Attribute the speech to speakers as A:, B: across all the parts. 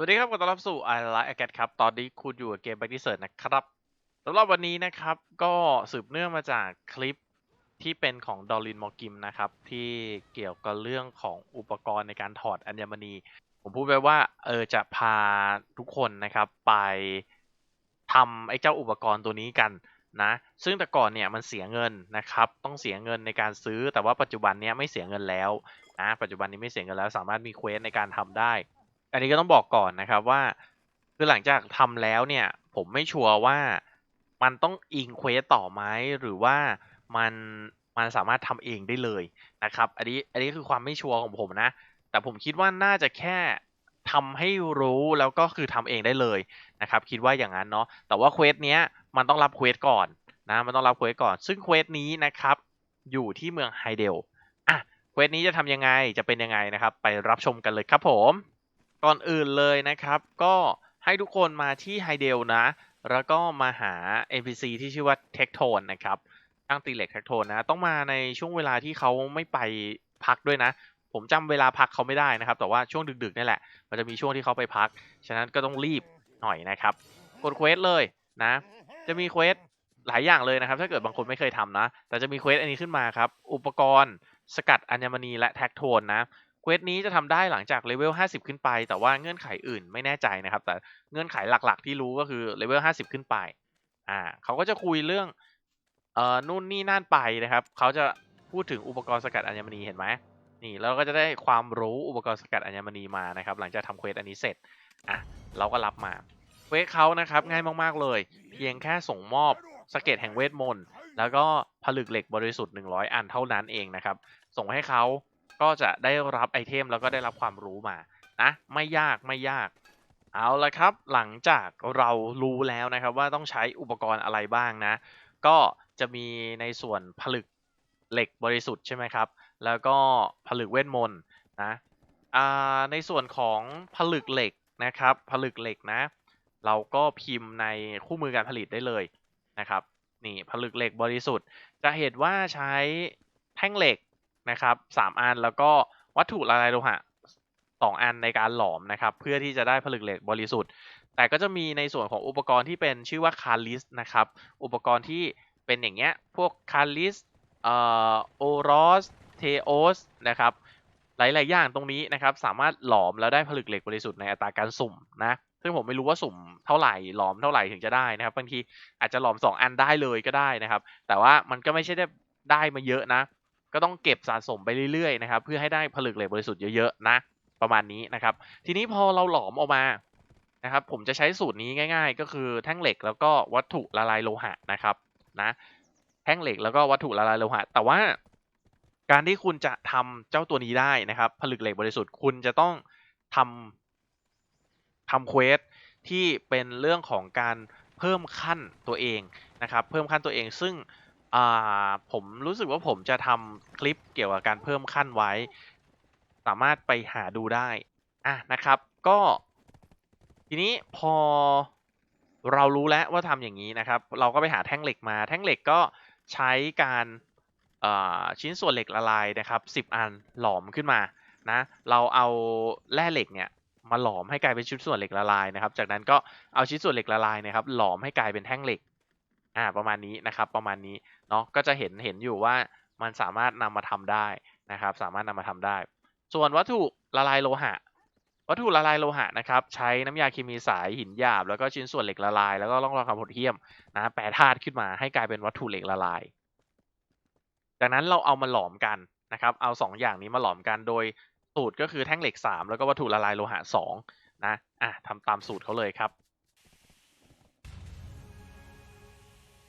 A: สวัสดีครับขอต้อนรับสู่ i l i k e a g a t ครับ ตอนนี้คุณอยู่กับเกม b a c k d e s e r t นะครับสำหรับวันนี้นะครับ ก็สืบเนื่องมาจากคลิปที่เป็นของดอลินมอกิมนะครับ ที่เกี่ยวกับเรื่องของอุปกรณ์ในการถอดอัญมณี ผมพูดไปว่าเออจะพาทุกคนนะครับ ไปทำไอ้เจ้าอุปกรณ์ตัวนี้กันนะ ซึ่งแต่ก่อนเนี่ยมันเสียเงินนะครับ ต้องเสียเงินในการซื้อ แต่ว่าปัจจุบันเนี้ยไม่เสียเงินแล้วนะปัจจุบันนี้ไม่เสียเงินแล้ว สามารถมีเควสในการทำได้ อันนี้ก็ต้องบอกก่อนนะครับว่า คือหลังจากทำแล้วเนี่ย ผมไม่ชัวร์ว่ามันต้องอิงเควสต่อไหมหรือว่ามันมันสามารถทำเองได้เลยนะครับ อันนี้อันนี้คือความไม่ชัวร์ของผมนะ แต่ผมคิดว่าน่าจะแค่ทำให้รู้แล้วก็คือทำเองได้เลยนะครับ คิดว่าอย่างนั้นเนาะแต่ว่าเควสเนี้ยมันต้องรับเควสก่อนนะมันต้องรับเควสก่อน ซึ่งเควสนี้นะครับ อยู่ที่เมืองไฮเดลอะเควสนี้จะทำยังไงจะเป็นยังไงนะครับ ไปรับชมกันเลยครับผม ก่อนอื่นเลยนะครับ ก็ให้ทุกคนมาที่ไฮเดลนะ แล้วก็มาหา NPC ที่ชื่อว่าเทคโทนนะครับตั้งตีเหล็กเทคโทนนะ ต้องมาในช่วงเวลาที่เขาไม่ไปพักด้วยนะ ผมจำเวลาพักเขาไม่ได้นะครับ แต่ว่าช่วงดึกๆนี่แหละ มันจะมีช่วงที่เขาไปพัก ฉะนั้นก็ต้องรีบหน่อยนะครับ กดเควสเลยนะ จะมีเควสหลายอย่างเลยนะครับ ถ้าเกิดบางคนไม่เคยทำนะ แต่จะมีเควสอันนี้ขึ้นมาครับ อุปกรณ์สกัดอัญมณีและแท็กโทนนะ เควสนี้จะทำได้หลังจากเลเวล 50 ขึ้นไป แต่ว่าเงื่อนไขอื่นไม่แน่ใจนะครับ แต่เงื่อนไขหลักๆ ที่รู้ก็คือเลเวล 50 ขึ้นไป อ่าเขาก็จะคุยเรื่องเอ่อนู่นนี่นั่นไปนะครับ เขาจะพูดถึงอุปกรณ์สกัดอัญมณีเห็นไหมนี่เราก็จะได้ความรู้อุปกรณ์สกัดอัญมณีมานะครับ หลังจากทำเควสอันนี้เสร็จอะเราก็รับมาเควสเขานะครับง่ายมากๆเลย เพียงแค่ส่งมอบสเก็ตแห่งเวทมนต์แล้วก็ผลึกเหล็กบริสุทธิ์ 100 อันเท่านั้นเองนะครับ ส่งให้เขา ก็จะได้รับไอเทมแล้วก็ได้รับความรู้มานะไม่ยากไม่ยากเอาละครับ หลังจากเรารู้แล้วนะครับว่าต้องใช้อุปกรณ์อะไรบ้างนะ ก็จะมีในส่วนผลึกเหล็กบริสุทธิ์ใช่ไหมครับ แล้วก็ผลึกเวทมนต์นะในส่วนของผลึกเหล็กนะครับ ผลึกเหล็กนะ เราก็พิมพ์ในคู่มือการผลิตได้เลยนะครับนี่ผลึกเหล็กบริสุทธิ์ จะเห็นว่าใช้แท่งเหล็ก นะครับสามอันแล้วก็วัตถุละลายโลหะสองอันในการหลอมนะครับ เพื่อที่จะได้ผลึกเหล็กบริสุทธิ์ แต่ก็จะมีในส่วนของอุปกรณ์ที่เป็นชื่อว่าคาลิสนะครับ อุปกรณ์ที่เป็นอย่างเงี้ยพวกคาลิสเอ่อโอรอสเทโอสนะครับหลาย ๆ อย่างตรงนี้นะครับ สามารถหลอมแล้วได้ผลึกเหล็กบริสุทธิ์ในอัตราการสุ่มนะซึ่งผมไม่รู้ว่าสุ่มเท่าไหร่หลอมเท่าไหร่ถึงจะได้นะครับบางทีอาจจะหลอม 2 อันได้เลยก็ได้นะครับ แต่ว่ามันก็ไม่ใช่ได้ได้มาเยอะนะ ก็ต้องเก็บสะสมไปเรื่อยๆนะครับเพื่อให้ได้ผลึกเหล็กบริสุทธิ์เยอะๆนะประมาณนี้นะครับ ทีนี้พอเราหลอมออกมานะครับ ผมจะใช้สูตรนี้ง่าย ๆ ก็คือแท่งเหล็กแล้วก็วัตถุละลายโลหะนะครับนะแท่งเหล็กแล้วก็วัตถุละลายโลหะ แต่ว่าการที่คุณจะทำเจ้าตัวนี้ได้นะครับ ผลึกเหล็กบริสุทธิ์คุณจะต้องทำทำเควสที่เป็นเรื่องของการเพิ่มขั้นตัวเองนะครับ เพิ่มขั้นตัวเองซึ่ง อ่าผมรู้สึกว่าผมจะทำคลิปเกี่ยวกับการเพิ่มขั้นไว้ สามารถไปหาดูได้ อะนะครับ ก็ ทีนี้พอเรารู้แล้วว่าทำอย่างนี้นะครับ เราก็ไปหาแท่งเหล็กมา แท่งเหล็กก็ใช้การชิ้นส่วนเหล็กละลายนะครับ 10 อันหลอมขึ้นมานะ เราเอาแร่เหล็กเนี่ยมาหลอมให้กลายเป็นชิ้นส่วนเหล็กละลายนะครับ จากนั้นก็เอาชิ้นส่วนเหล็กละลายนะครับ หลอมให้กลายเป็นแท่งเหล็ก อ่าประมาณนี้นะครับประมาณนี้เนาะก็จะเห็นเห็นอยู่ว่ามันสามารถนำมาทำได้นะครับ สามารถนำมาทำได้ ส่วนวัตถุละลายโลหะ วัตถุละลายโลหะนะครับ ใช้น้ำยาเคมีสายหินหยาบ แล้วก็ชิ้นส่วนเหล็กละลาย แล้วก็ร่องรอยความโหดเหี้ยมนะแปรธาตุขึ้นมาให้กลายเป็นวัตถุเหล็กละลาย จากนั้นเราเอามาหลอมกันนะครับ เอาสองอย่างนี้มาหลอมกันโดยสูตรก็คือแท่งเหล็ก 3 แล้วก็วัตถุละลายโลหะ2นะอะทำตามสูตรเขาเลยครับ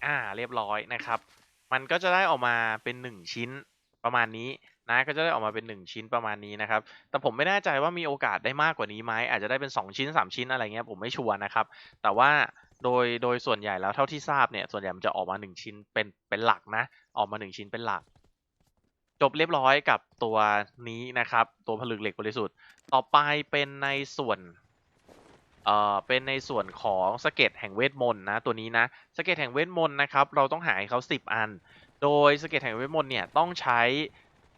A: อ่าเรียบร้อยนะครับ มันก็จะได้ออกมาเป็น 1 ชิ้นประมาณนี้นะก็จะได้ออกมาเป็น 1 ชิ้นประมาณนี้นะครับ แต่ผมไม่แน่ใจว่ามีโอกาสได้มากกว่านี้ไหมอาจจะได้เป็น 2 ชิ้น 3 ชิ้นอะไรเงี้ยผมไม่ชัวร์นะครับ แต่ว่าโดยโดยส่วนใหญ่แล้วเท่าที่ทราบเนี่ยส่วนใหญ่มันจะออกมา 1 ชิ้นเป็นเป็นหลักนะ ออกมา 1 ชิ้นเป็นหลัก จบเรียบร้อยกับตัวนี้นะครับ ตัวผลึกเหล็กบริสุทธิ์ ต่อไปเป็นในส่วน เอ่อเป็นในส่วนของสเก็ตแห่งเวทมนต์นะตัวนี้นะสเก็ตแห่งเวทมนต์นะครับเราต้องหาให้เขา 10 อัน โดยสเก็ตแห่งเวทมนต์เนี่ยต้องใช้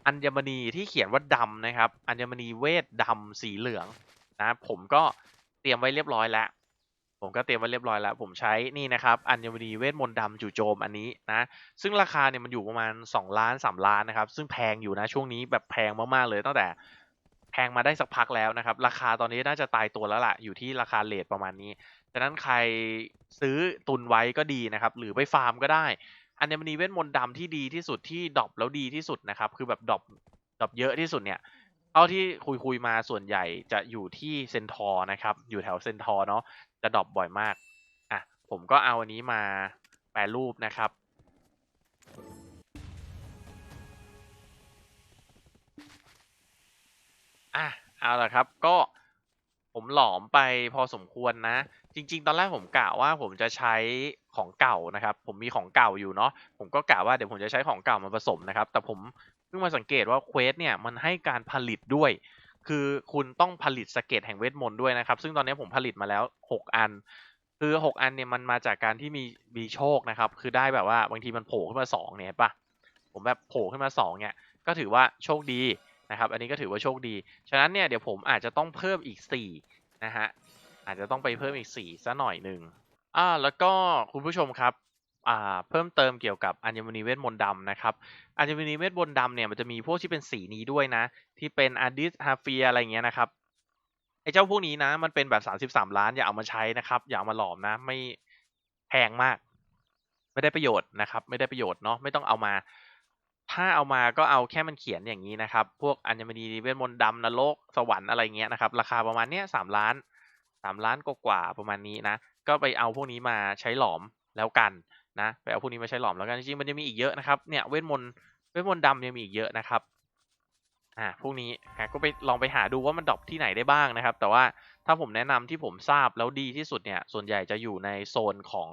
A: อัญมณีที่เขียนว่าดำนะครับอัญมณีเวทดำสีเหลืองนะผมก็เตรียมไว้เรียบร้อยแล้ว ผมก็เตรียมไว้เรียบร้อยแล้ว ผมใช้นี่นะครับอัญมณีเวทมนต์ดำจู่โจมอันนี้นะซึ่งราคาเนี่ยมันอยู่ประมาณ 2 ล้าน 3 ล้านนะครับซึ่งแพงอยู่นะช่วงนี้แบบแพงมากๆเลยตั้งแต่ แพงมาได้สักพักแล้วนะครับ ราคาตอนนี้น่าจะตายตัวแล้วล่ะ อยู่ที่ราคาเลทประมาณนี้ฉะนั้นใครซื้อตุนไว้ก็ดีนะครับ หรือไปฟาร์มก็ได้ อัญมณีเวทมนต์ดำที่ดีที่สุดที่ดรอปแล้วดีที่สุดนะครับ คือแบบดรอปดรอปเยอะที่สุดเนี่ยเอาที่คุยคุยๆมาส่วนใหญ่จะอยู่ที่เซนทอร์นะครับ อยู่แถวเซนทอร์เนาะจะดรอปบ่อยมากอะผมก็เอาอันนี้มาแปรรูปนะครับ อะเอาละครับก็ผมหลอมไปพอสมควรนะ จริง ๆ ตอนแรกผมกะว่าผมจะใช้ของเก่านะครับ ผมมีของเก่าอยู่เนาะผมก็กะว่าเดี๋ยวผมจะใช้ของเก่ามาผสมนะครับ แต่ผมเพิ่งมาสังเกตว่าเควสเนี่ยมันให้การผลิตด้วย คือคุณต้องผลิตสเกตแห่งเวทมนต์ด้วยนะครับ ซึ่งตอนนี้ผมผลิตมาแล้ว 6 อัน คือ 6 อันเนี่ยมันมาจากการที่มีมีโชคนะครับ คือได้แบบว่าบางทีมันโผล่ขึ้นมา2เนี่ยปะผมแบบโผล่ขึ้นมา2เนี่ยก็ถือว่าโชคดี นะครับ อันนี้ก็ถือว่าโชคดี ฉะนั้นเนี่ยเดี๋ยวผมอาจจะต้องเพิ่มอีก4นะฮะ อาจจะต้องไปเพิ่มอีก4ซะหน่อยหนึ่งอ่าแล้วก็คุณผู้ชมครับอ่าเพิ่มเติมเกี่ยวกับอัญมณีเวทมนต์ดำนะครับ อัญมณีเวทมนต์ดำเนี่ยมันจะมีพวกที่เป็นสีนี้ด้วยนะ ที่เป็นอาดิสฮาเฟียอะไรเงี้ยนะครับ ไอ้เจ้าพวกนี้นะ มันเป็นแบบ 33 ล้านอย่าเอามาใช้นะครับ อย่าเอามาหลอมนะ ไม่แพงมาก ไม่ได้ประโยชน์นะครับ ไม่ได้ประโยชน์เนาะ ไม่ต้องเอามา ถ้าเอามาก็เอาแค่มันเขียนอย่างนี้นะครับ พวกอัญมณีเวทมนต์ดำนรกสวรรค์อะไรเงี้ยนะครับ ราคาประมาณเนี้ยสามล้านสามล้านกว่าประมาณนี้นะ ก็ไปเอาพวกนี้มาใช้หลอมแล้วกันนะ ไปเอาพวกนี้มาใช้หลอมแล้วกันจริงๆมันจะมีอีกเยอะนะครับ เนี่ยเวทมนต์เวทมนต์ดำยังมีอีกเยอะนะครับอ่าพวกนี้ก็ไปลองไปหาดูว่ามันดรอปที่ไหนได้บ้างนะครับ แต่ว่าถ้าผมแนะนำที่ผมทราบแล้วดีที่สุดเนี่ย ส่วนใหญ่จะอยู่ในโซนของ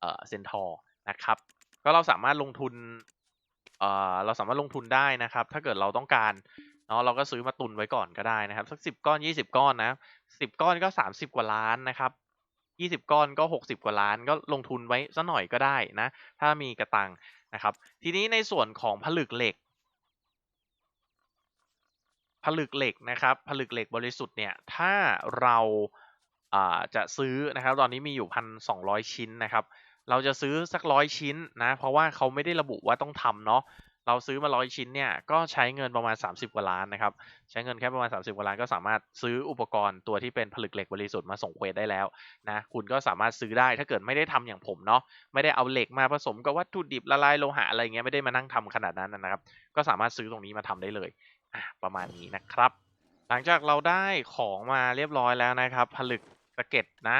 A: เอ่อเซนทอร์นะครับ ก็เราสามารถลงทุน เอ่อเราสามารถลงทุนได้นะครับ ถ้าเกิดเราต้องการเนาะเราก็ซื้อมาตุนไว้ก่อนก็ได้นะครับ สัก10ก้อน20ก้อนนะ10ก้อนก็30กว่าล้านนะครับ20ก้อนก็60กว่าล้านก็ลงทุนไว้สักหน่อยก็ได้นะ ถ้ามีกระตังนะครับ ทีนี้ในส่วนของผลึกเหล็กผลึกเหล็กนะครับผลึกเหล็กบริสุทธิ์เนี่ยถ้าเราจะซื้อนะครับ ตอนนี้มีอยู่1,200ชิ้นนะครับ เราจะซื้อสักร้อยชิ้นนะ เพราะว่าเขาไม่ได้ระบุว่าต้องทำเนาะเราซื้อมาร้อยชิ้นเนี่ยก็ใช้เงินประมาณ 30 กว่าล้านนะครับ ใช้เงินแค่ประมาณ 30 กว่าล้านก็สามารถซื้ออุปกรณ์ตัวที่เป็นผลึกเหล็กบริสุทธิ์มาส่งเควสได้แล้วนะคุณก็สามารถซื้อได้ถ้าเกิดไม่ได้ทำอย่างผมเนาะไม่ได้เอาเหล็กมาผสมกับวัตถุดิบละลายโลหะอะไรเงี้ยไม่ได้มานั่งทำขนาดนั้นนะครับ ก็สามารถซื้อตรงนี้มาทำได้เลยอะประมาณนี้นะครับ หลังจากเราได้ของมาเรียบร้อยแล้วนะครับ ผลึกสะเก็ดนะ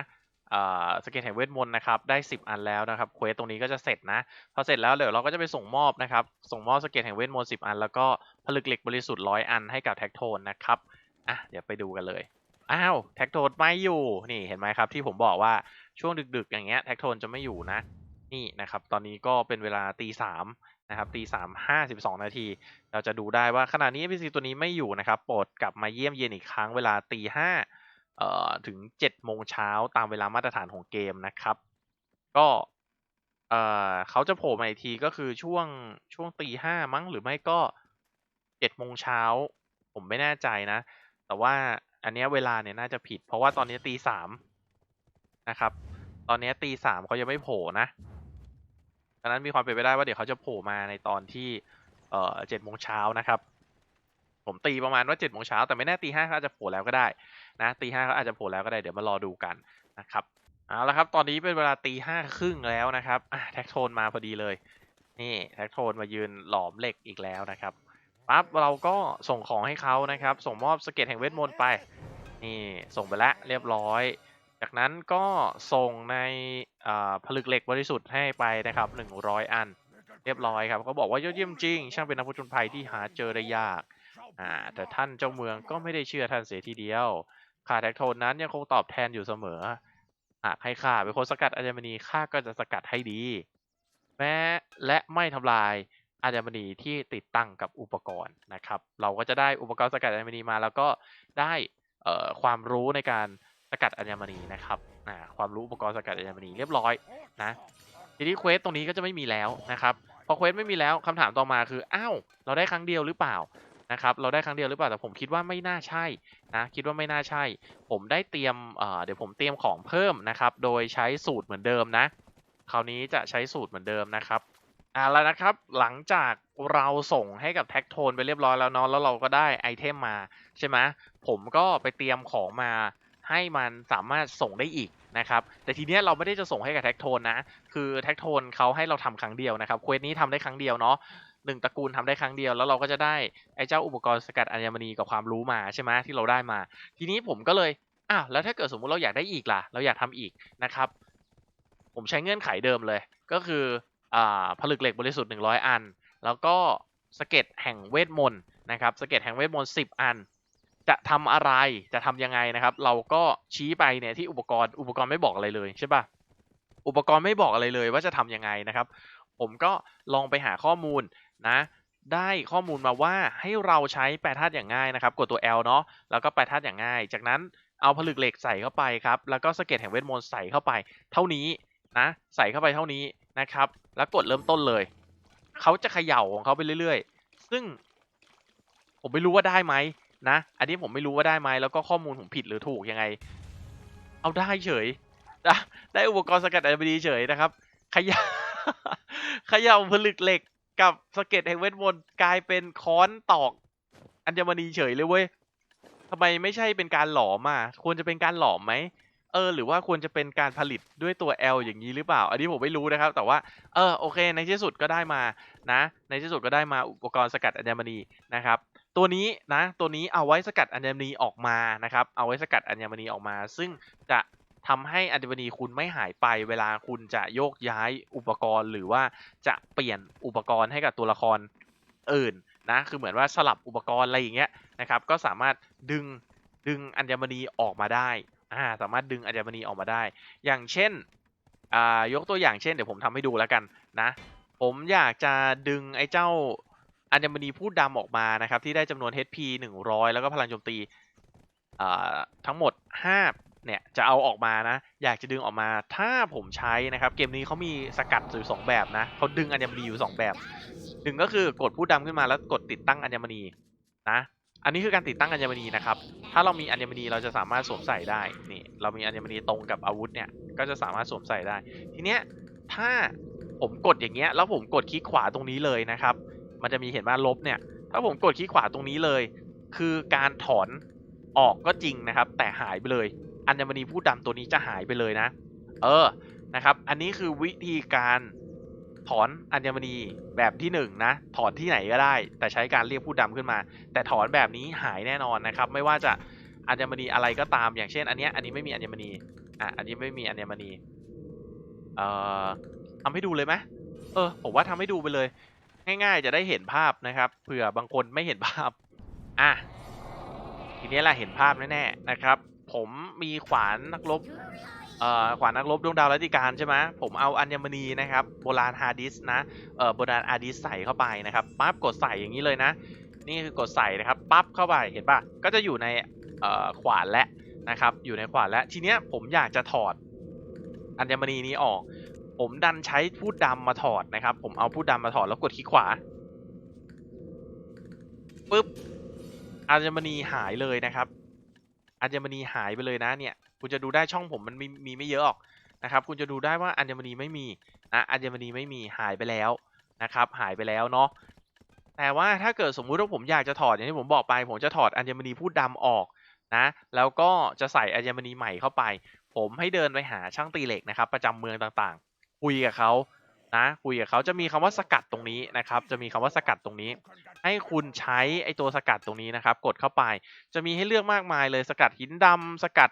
A: สเก็ดแห่งเวทมนต์นะครับได้ 10 อันแล้วนะครับเควสตรงนี้ก็จะเสร็จนะพอเสร็จแล้วเดี๋ยวเราก็จะไปส่งมอบนะครับส่งมอบสเก็ดแห่งเวทมนต์10 อัน แล้วก็ผลึกเหล็กบริสุทธิ์100อันให้กับแท็กโทนนะครับอะเดี๋ยวไปดูกันเลยอ้าวแท็กโทนไม่อยู่นี่เห็นไหมครับที่ผมบอกว่าช่วงดึกๆ อย่างเงี้ยแท็กโทนจะไม่อยู่นะนี่นะครับตอนนี้ก็เป็นเวลาตีสามนะครับตีสามห้าสิบสองนาที เราจะดูได้ว่าขณะนี้ NPC ตัวนี้ไม่อยู่นะครับโปรดกลับมาเยี่ยมเยียนอีกครั้งเวลาตีห้า ถึงเจ็ดโมงเช้าตามเวลามาตรฐานของเกมนะครับ ก็เเขาจะโผล่มาอีกทีก็คือช่วงช่วงตีห้ามั้งหรือไม่ก็เจ็ดโมงเช้า ผมไม่แน่ใจนะ แต่ว่าอันนี้เวลาเนี่ยน่าจะผิด เพราะว่าตอนนี้ตีสามนะครับ ตอนนี้ตีสามเขายังไม่โผล่นะดังนั้นมีความเป็นไปได้ว่าเดี๋ยวเขาจะโผล่มาในตอนที่เจ็ดโมงเช้านะครับ ผมตีประมาณว่าเจ็ดโมงเช้าแต่ไม่แน่ตีห้าเขาอาจจะโผล่แล้วก็ได้นะตีห้าเขาอาจจะโผล่แล้วก็ได้เดี๋ยวมารอดูกันนะครับเอาละครับ ตอนนี้เป็นเวลาตีห้าครึ่งแล้วนะครับแท็กโทนมาพอดีเลย นี่แท็กโทนมายืนหลอมเหล็กอีกแล้วนะครับปั๊บเราก็ส่งของให้เขานะครับ ส่งมอบสเก็ตแห่งเวทมนต์ไป นี่ส่งไปแล้วเรียบร้อย จากนั้นก็ส่งในผลึกเหล็กบริสุทธิ์ให้ไปนะครับ 100 อัน เรียบร้อยครับเขาบอกว่ายอดเยี่ยมจริง ช่างเป็นนักผจญภัยที่หาเจอได้ยาก อ่า แต่ท่านเจ้าเมืองก็ไม่ได้เชื่อท่านเสียทีเดียวข้าแท็กโทนนั้นยังคงตอบแทนอยู่เสมอ หากให้ข้าเป็นคนสกัดอัญมณีข้าก็จะสกัดให้ดี แม้และไม่ทำลายอัญมณีที่ติดตั้งกับอุปกรณ์นะครับ เราก็จะได้อุปกรณ์สกัดอัญมณีมาแล้วก็ได้เอ่อความรู้ในการสกัดอัญมณีนะครับอ่าความรู้อุปกรณ์สกัดอัญมณีเรียบร้อยนะทีนี้เควสตรงนี้ก็จะไม่มีแล้วนะครับพอเควสไม่มีแล้วคำถามต่อมาคืออ้าวเราได้ครั้งเดียวหรือเปล่า นะครับเราได้ครั้งเดียวหรือเปล่าแต่ผมคิดว่าไม่น่าใช่นะคิดว่าไม่น่าใช่ ผมได้เตรียมเเดี๋ยวผมเตรียมของเพิ่มนะครับ โดยใช้สูตรเหมือนเดิมนะ คราวนี้จะใช้สูตรเหมือนเดิมนะครับอ่าแล้วนะครับหลังจากเราส่งให้กับแท็กโทนไปเรียบร้อยแล้วเนาะแล้วเราก็ได้ไอเทมมาใช่ไหมผมก็ไปเตรียมของมาให้มันสามารถส่งได้อีกนะครับแต่ทีเนี้ยเราไม่ได้จะส่งให้กับแท็กโทนนะ คือแท็กโทนเขาให้เราทำครั้งเดียวนะครับเควสนี้ทำได้ครั้งเดียวเนาะ หนึ่งตระกูลทำได้ครั้งเดียวแล้วเราก็จะได้ไอ้เจ้าอุปกรณ์สกัดอัญมณีกับความรู้มาใช่ไหมที่เราได้มา ทีนี้ผมก็เลยอ้าวแล้วถ้าเกิดสมมุติเราอยากได้อีกล่ะ เราอยากทำอีกนะครับ ผมใช้เงื่อนไขเดิมเลย ก็คืออ่าผลึกเหล็กบริสุทธิ์ 100 อัน แล้วก็สเก็ตแห่งเวทมนต์นะครับสเก็ตแห่งเวทมนต์10 อัน จะทำอะไรจะทำยังไงนะครับ เราก็ชี้ไปเนี่ยที่อุปกรณ์อุปกรณ์ไม่บอกอะไรเลยใช่ปะอุปกรณ์ไม่บอกอะไรเลยว่าจะทำยังไงนะครับ ผมก็ลองไปหาข้อมูล นะได้ข้อมูลมาว่าให้เราใช้แปรธาตุอย่างง่ายนะครับ กดตัว L เนาะแล้วก็แปรธาตุอย่างง่าย จากนั้นเอาผลึกเหล็กใส่เข้าไปครับ แล้วก็สเก็ตแห่งเวทมนต์ใส่เข้าไป เท่านี้นะใส่เข้าไปเท่านี้นะครับ แล้วกดเริ่มต้นเลย เขาจะเขย่าของเขาไปเรื่อยๆ ซึ่ง ผมไม่รู้ว่าได้ไหมนะ อันนี้ผมไม่รู้ว่าได้ไหมแล้วก็ข้อมูลผมผิดหรือถูกยังไง เอาได้เฉยนะได้อุปกรณ์สกัดอัญมณีเฉยนะครับ ขยะขย่าผลึกเหล็ก กับสเก็ตแห่งเวทมนต์กลายเป็นค้อนตอก อัญมณีเฉยเลยเว้ยทำไมไม่ใช่เป็นการหลอมอะควรจะเป็นการหลอมไหมเออหรือว่าควรจะเป็นการผลิตด้วยตัว L อย่างนี้หรือเปล่า อันนี้ผมไม่รู้นะครับ แต่ว่าเออโอเค ในที่สุดก็ได้มานะ ในที่สุดก็ได้มาอุปกรณ์สกัดอัญมณีนะครับ ตัวนี้นะ ตัวนี้เอาไว้สกัดอัญมณีออกมานะครับ เอาไว้สกัดอัญมณีออกมา ซึ่งจะ ทำให้อัญมณีคุณไม่หายไปเวลาคุณจะโยกย้ายอุปกรณ์ หรือว่าจะเปลี่ยนอุปกรณ์ให้กับตัวละครอื่นนะคือเหมือนว่าสลับอุปกรณ์อะไรอย่างเงี้ยนะครับก็สามารถดึงดึงอัญมณีออกมาได้อ่าสามารถดึงอัญมณีออกมาได้ อย่างเช่นอ่ายกตัวอย่างเช่นเดี๋ยวผมทำให้ดูแล้วกันนะผมอยากจะดึงไอ้เจ้าอัญมณีพูดดำออกมานะครับที่ได้จำนวน HP 100 แล้วก็พลังโจมตีอ่าทั้งหมด5 เนี่ยจะเอาออกมานะ อยากจะดึงออกมาถ้าผมใช้นะครับ เกมนี้เขามีสกัดอยู่สองแบบนะเขาดึงอัญมณีอยู่สองแบบหนึ่งก็คือกดพูดดำขึ้นมาแล้วกดติดตั้งอัญมณีนะอันนี้คือการติดตั้งอัญมณีนะครับ ถ้าเรามีอัญมณีเราจะสามารถสวมใส่ได้ นี่ เรามีอัญมณีตรงกับอาวุธเนี่ย ก็จะสามารถสวมใส่ได้ ทีเนี้ย ถ้าผมกดอย่างเงี้ย แล้วผมกดคลิกขวาตรงนี้เลยนะครับ มันจะมีเห็นว่าลบเนี่ย ถ้าผมกดคลิกขวาตรงนี้เลย คือการถอนออกก็จริงนะครับ แต่หายไปเลย อัญมณีผู้ดำตัวนี้จะหายไปเลยนะ เออนะครับ อันนี้คือวิธีการถอนอัญมณีแบบที่หนึ่งนะถอนที่ไหนก็ได้ แต่ใช้การเรียกผู้ดำขึ้นมา แต่ถอนแบบนี้หายแน่นอนนะครับ ไม่ว่าจะอัญมณีอะไรก็ตาม อย่างเช่น อันนี้อันนี้ไม่มีอัญมณีอะอันนี้ไม่มีอัญมณีเอ่อทำให้ดูเลยไหมเออผมว่าทำให้ดูไปเลย ง่ายๆจะได้เห็นภาพนะครับเผื่อบางคนไม่เห็นภาพอะทีนี้แหละเห็นภาพแน่ๆนะครับ ผมมีขวานนักรบเอ่อขวานนักรบดวงดาวรัติการใช่ไหมผมเอาอัญมณีนะครับโบราณฮาร์ดิสนะเอ่อโบราณอาร์ดิสใส่เข้าไปนะครับปั๊บกดใส่อย่างนี้เลยนะ นี่คือกดใส่นะครับปั๊บเข้าไปเห็นปะก็จะอยู่ในเอ่อขวานและนะครับ อยู่ในขวานและทีเนี้ยผมอยากจะถอดอัญมณีนี้ออก ผมดันใช้พูดดำมาถอดนะครับ ผมเอาพูดดำมาถอดแล้วกดคลิกขวาปึ๊บอัญมณีหายเลยนะครับ อัญมณีหายไปเลยนะเนี่ย คุณจะดูได้ช่องผมมันมีมีไม่เยอะหรอกนะครับ คุณจะดูได้ว่าอัญมณีไม่มีนะอัญมณีไม่มีหายไปแล้วนะครับ หายไปแล้วเนาะแต่ว่าถ้าเกิดสมมุติว่าผมอยากจะถอดอย่างที่ผมบอกไปผมจะถอดอัญมณีพูดดำออกนะแล้วก็จะใส่อัญมณีใหม่เข้าไป ผมให้เดินไปหาช่างตีเหล็กนะครับ ประจำเมืองต่างๆ คุยกับเขา นะคุยกับเขาจะมีคำว่าสกัดตรงนี้นะครับ จะมีคำว่าสกัดตรงนี้ ให้คุณใช้ไอตัวสกัดตรงนี้นะครับ กดเข้าไป จะมีให้เลือกมากมายเลยสกัดหินดำสกัด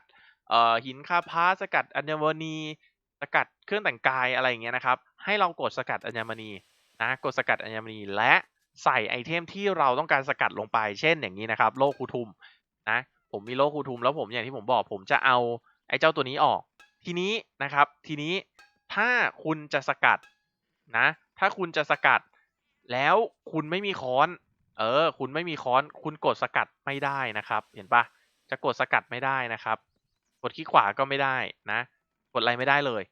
A: เอ่อหินคาพาสกัดอัญมณี สกัดเครื่องแต่งกายอะไรอย่างเงี้ยนะครับ ให้เรากดสกัดอัญมณีนะกดสกัดอัญมณีและใส่ไอเทมที่เราต้องการสกัดลงไป เช่นอย่างนี้นะครับ โลคูทุมนะผมมีโลคูทุมแล้วผมอย่างที่ผมบอกผมจะเอาไอเจ้าตัวนี้ออก ทีนี้นะครับ ทีนี้ถ้าคุณจะสกัด นะ ถ้าคุณจะสกัด แล้วคุณไม่มีค้อน เออ คุณไม่มีค้อน คุณกดสกัดไม่ได้นะครับ เห็นปะจะกดสกัดไม่ได้นะครับ กดคลิกขวาก็ไม่ได้นะ กดอะไรไม่ได้เลย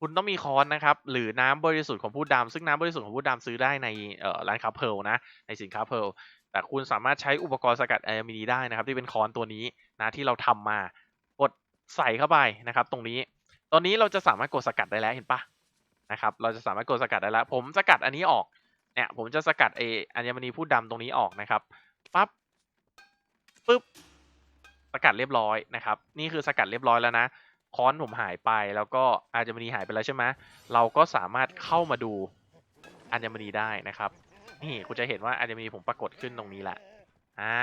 A: คุณต้องมีค้อนนะครับ หรือน้ำบริสุทธิ์ของผู้ดำซึ่งน้ำบริสุทธิ์ของผู้ดำซื้อได้ในเออร้านค้าเพลนะ ในสินค้าเพลแต่คุณสามารถใช้อุปกรณ์สกัดอัญมณีได้นะครับ ที่เป็นค้อนตัวนี้นะที่เราทำมากดใส่เข้าไปนะครับ ตรงนี้ ตอนนี้เราจะสามารถกดสกัดได้แล้วเห็นปะ นะครับ เราจะสามารถกดสกัดได้แล้ว ผมสกัดอันนี้ออก เนี่ย ผมจะสกัดเออัญมณีพูดดำตรงนี้ออกนะครับ ปั๊บ ปึ๊บ สกัดเรียบร้อยนะครับ นี่คือสกัดเรียบร้อยแล้วนะ ค้อนผมหายไป แล้วก็อัญมณีหายไปแล้วใช่ไหมเราก็สามารถเข้ามาดูอัญมณีได้นะครับ นี่คุณจะเห็นว่าอัญมณีผมปรากฏขึ้นตรงนี้แหละ อ่า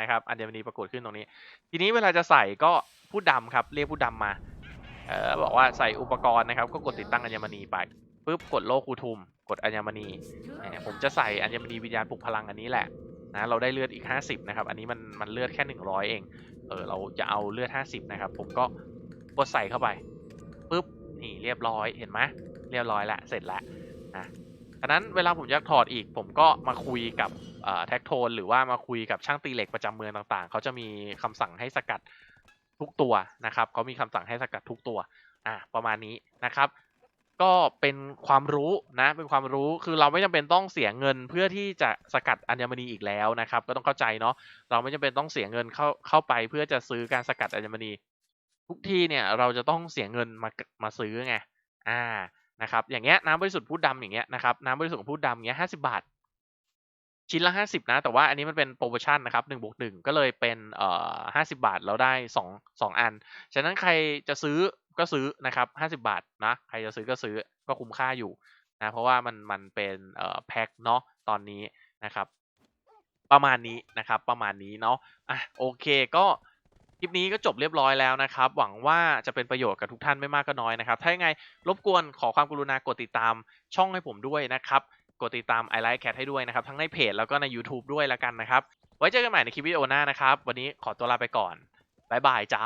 A: นะครับ อัญมณีปรากฏขึ้นตรงนี้ ทีนี้เวลาจะใส่ก็พูดดำครับ เรียกพูดดำมา เออบอกว่าใส่อุปกรณ์นะครับ ก็กดติดตั้งอัญมณีไปปุ๊บกดโลคูทุม กดอัญมณี ผมจะใส่อัญมณีวิญญาณปลุกพลังอันนี้แหละนะเราได้เลือดอีก 50 นะครับ อันนี้มันมันเลือดแค่ 100 เอง เออเราจะเอาเลือด 50 นะครับ ผมก็กดใส่เข้าไปปุ๊บนี่เรียบร้อยเห็นไหมเรียบร้อยแล้วเสร็จแล้วนะอันนั้นเวลาผมจะถอดอีก ผมก็มาคุยกับแท็กโทนหรือว่ามาคุยกับช่างตีเหล็กประจำเมืองต่างๆ เขาจะมีคำสั่งให้สกัด ทุกตัวนะครับเขามีคำสั่งให้สกัดทุกตัวอะประมาณนี้นะครับ ก็เป็นความรู้นะเป็นความรู้คือเราไม่จำเป็นต้องเสียเงินเพื่อที่จะสกัดอัญมณีอีกแล้วนะครับ ก็ต้องเข้าใจเนาะเราไม่จำเป็นต้องเสียเงินเข้าเข้าไป เพื่อจะซื้อการสกัดอัญมณี ทุกที่เนี่ยเราจะต้องเสียเงินมามาซื้อไงอ่านะครับอย่างเงี้ยน้ำบริสุทธิ์พูดดำอย่างเงี้ยนะครับน้ำบริสุทธิ์พูดดำอย่างเงี้ยห้าสิบาท ชิ้นละห้าสิบนะ แต่ว่าอันนี้มันเป็นโปรโมชั่นนะครับหนึ่งบวกหนึ่งก็เลยเป็นเอ่อห้าสิบาทแล้วได้สองสองอัน ฉะนั้นใครจะซื้อก็ซื้อนะครับห้าสิบาทนะ ใครจะซื้อก็ซื้อก็คุ้มค่าอยู่นะเพราะว่ามันมันเป็นเอ่อแพ็คเนาะตอนนี้นะครับ ประมาณนี้นะครับ ประมาณนี้เนาะอะโอเคก็คลิปนี้ก็จบเรียบร้อยแล้วนะครับ หวังว่าจะเป็นประโยชน์กับทุกท่านไม่มากก็น้อยนะครับ ถ้ายังไงรบกวนขอความกรุณากดติดตามช่องให้ผมด้วยนะครับ กดติดตามไอไลท์แคทให้ด้วยนะครับ ทั้งในเพจแล้วก็ใน YouTube ด้วยแล้วกันนะครับ ไว้เจอกันใหม่ในคลิปวิดีโอหน้านะครับ วันนี้ขอตัวลาไปก่อน บ๊ายบายจ้า